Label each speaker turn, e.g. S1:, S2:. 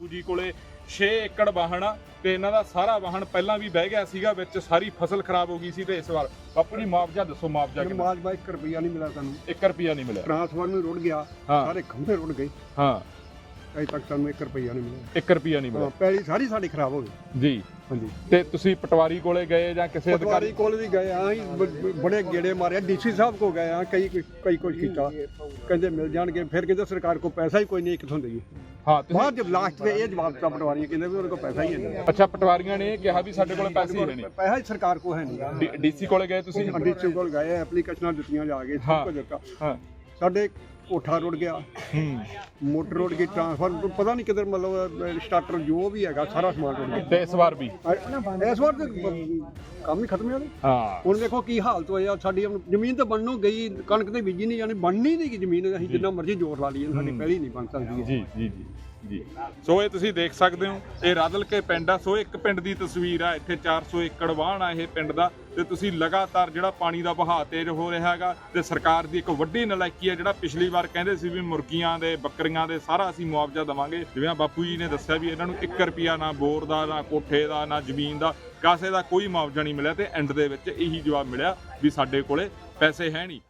S1: ਬਾਪੂ ਜੀ ਕੋਲੇ 6 ਏਕੜ ਵਾਹਣ ਆ ਤੇ ਇਹਨਾਂ ਦਾ ਸਾਰਾ ਵਾਹਣ ਪਹਿਲਾਂ ਵੀ ਬਹਿ ਗਿਆ ਸੀਗਾ ਵਿੱਚ ਸਾਰੀ ਫਸਲ ਖਰਾਬ ਹੋ ਗਈ ਸੀ ਤੇ ਇਸ ਵਾਰ। ਬਾਪੂ ਜੀ ਮੁਆਵਜ਼ਾ ਦੱਸੋ ਮੁਆਵਜ਼ਾ ਕਿੰਨਾ?
S2: ਮਾਜ ਬਾਈ 1 ਰੁਪਿਆ ਨਹੀਂ ਮਿਲਿਆ ਸਾਨੂੰ।
S1: 1 ਰੁਪਿਆ ਨਹੀਂ ਮਿਲਿਆ।
S2: ਟ੍ਰਾਂਸਫਾਰਮਰ ਰੁੜ ਗਿਆ
S1: ਹਾਂ।
S2: ਸਾਰੇ ਖੰਭੇ ਰੁੜ ਗਏ।
S1: ਹਾਂ।
S2: ਅਜੇ ਤੱਕ ਸਾਨੂੰ 1 ਰੁਪਿਆ ਨਹੀਂ ਮਿਲਿਆ।
S1: 1 ਰੁਪਿਆ ਨਹੀਂ
S2: ਹਾਂ,
S1: ਮਿਲਿਆ
S2: ਪੈਲੀ ਸਾਰੀ ਸਾਡੀ ਖਰਾਬ ਹੋ ਗਈ।
S1: ਜੀ।
S2: ਹਾਂਜੀ।
S1: ਤੇ ਤੁਸੀਂ ਪਟਵਾਰੀ ਕੋਲੇ ਗਏ ਜਾਂ ਕਿਸੇ
S2: ਪਟਵਾਰੀ
S1: ਅਧਿਕਾਰੀ
S2: ਕੋਲ ਵੀ ਗਏ ਆ ਅਸੀਂ ਬ- ਬੜੇ ਗੇੜੇ ਮਾਰੇ ਡੀਸੀ ਸਾਹਿਬ ਕੋ ਗਏ ਆ ਕਈ ਕਈ ਕੁਝ ਕੀਤਾ। ਕਹਿੰਦੇ ਮਿਲ ਜਾਣਗੇ ਫਿਰ ਕਹਿੰਦੇ ਸਰਕਾਰ ਕੋ ਪੈਸਾ ਹੀ ਕੋਈ ਨਹੀਂ ਕਿੱਥੋਂ ਦੇਈਏ?
S1: ਹਾਂ ਤੁਸੀਂ
S2: ਬਾਅਦ ਜਬ ਲਾਸਟ ਤੇ ਇਹ ਜਵਾਬ ਦਿੱਤਾ ਪਟਵਾਰੀਆਂ ਕਹਿੰਦੇ ਵੀ ਉਹਨਾਂ ਕੋਲ ਪੈਸਾ ਹੀ ਹੈ ਨਹੀਂ।
S1: ਅੱਛਾ ਪਟਵਾਰੀਆਂ ਨੇ ਕਿਹਾ ਵੀ ਸਾਡੇ ਕੋਲ ਪੈਸੇ ਹੀ ਨਹੀਂ।
S2: ਪੈਸਾ ਹੀ ਸਰਕਾਰ ਕੋ ਹੈ ਨਹੀਂ।
S1: ਡੀਸੀ ਕੋਲੇ ਗਏ ਤੁਸੀਂ?
S2: ਡੀਸੀ ਕੋਲ ਗਏ ਐਪਲੀਕੇਸ਼ਨਾਂ ਦਿੱਤੀਆਂ ਜਾ ਕੇ। ਸਭ ਕੁਝ ਦਿੱਤਾ।
S1: ਹਾਂ।
S2: ਸਾਡੇ ਕੋਠਾ ਰੁੜ ਗਿਆ।
S1: ਹੂੰ।
S2: ਮੋਟਰ ਰੁੜ ਗਈ ਟ੍ਰਾਂਸਫਾਰਮਰ ਪਤਾ ਨਹੀਂ ਕਿਧਰ ਮਤਲਬ ਸਟਾਰਟਰ ਜੋ ਵੀ ਹੈਗਾ ਸਾਰਾ ਸਮਾਨ ਰੁੜ ਗਿਆ।
S1: ਤੇ ਇਸ ਵਾਰ ਵੀ?
S2: ਅ- ਇਸ ਵਾਰ ਤੇ ਬ- ਕੰਮ ਹੀ ਖਤਮ ਹੋ ਗਿਆ।
S1: ਹਾਂ।
S2: ਹੁਣ ਦੇਖੋ ਕੀ ਹਾਲਤ ਹੋਇਆ ਸਾਡੀ ਹੁਣ ਜ਼ਮੀਨ ਤਾਂ ਬਣਨੋਂ ਗਈ ਕਣਕ ਤੇ ਬੀਜੀ ਨਹੀਂ ਜਾਣੀ ਬਣਨੀ ਨਹੀਂ ਗੀ ਜ਼ਮੀਨ ਅਸੀਂ ਜਿੰਨਾ ਮਰਜ਼ੀ ਜ਼ੋਰ ਲਾ ਲਈਏ ਸਾਡੀ ਪਹਿਲੀ ਨਹੀਂ ਬਣ ਸਕਦੀ। ਹੈ
S1: ਜੀ ਜੀ ਜੀ ਜੀ। ਸੋ ਇਹ ਤੁਸੀਂ ਦੇਖ ਸਕਦੇ ਹੋ ਇਹ ਰਦਲ ਕੇ ਪਿੰਡ ਆ। ਸੋ ਇੱਕ ਪਿੰਡ ਦੀ ਤਸਵੀਰ ਆ ਇੱਥੇ 400 ਏਕੜ ਵਾਹਣ ਆ ਇਹ ਪਿੰਡ ਦਾ। ਤੇ ਤੁਸੀਂ ਲਗਾਤਾਰ ਜਿਹੜਾ ਪਾਣੀ ਦਾ ਵਹਾਅ ਤੇਜ਼ ਹੋ ਰਿਹਾ ਹੈਗਾ ਤੇ ਸਰਕਾਰ ਦੀ ਇੱਕ ਵੱਡੀ ਨਲਾਇਕੀ ਹੈ ਜਿਹੜਾ ਪਿਛਲੀ ਵਾਰ ਕਹਿੰਦੇ ਸੀ ਵੀ ਮੁਰਗੀਆਂ ਦੇ, ਬੱਕਰੀਆਂ ਦੇ ਸਾਰਾ ਅਸੀਂ ਮੁਆਵਜ਼ਾ ਦੇਵਾਂਗੇ। ਜਿਵੇਂ ਆ ਬਾਪੂ ਜੀ ਨੇ ਦੱਸਿਆ ਵੀ ਇਹਨਾਂ ਨੂੰ 1 ਰੁਪਿਆ ਨਾ ਬੋਰ ਦਾ, ਨਾ ਕੋਠੇ ਦਾ, ਨਾ ਜ਼ਮੀਨ ਦਾ, ਕਾਸੇ ਦਾ ਕੋਈ ਮੁਆਵਜ਼ਾ ਨਹੀਂ ਮਿਲਿਆ ਤੇ ਐਂਡ ਦੇ ਵਿੱਚ ਇਹੀ ਜਵਾਬ ਮਿਲਿਆ ਵੀ ਸਾਡੇ ਕੋਲੇ ਪੈਸੇ ਹੈ ਨਹੀਂ।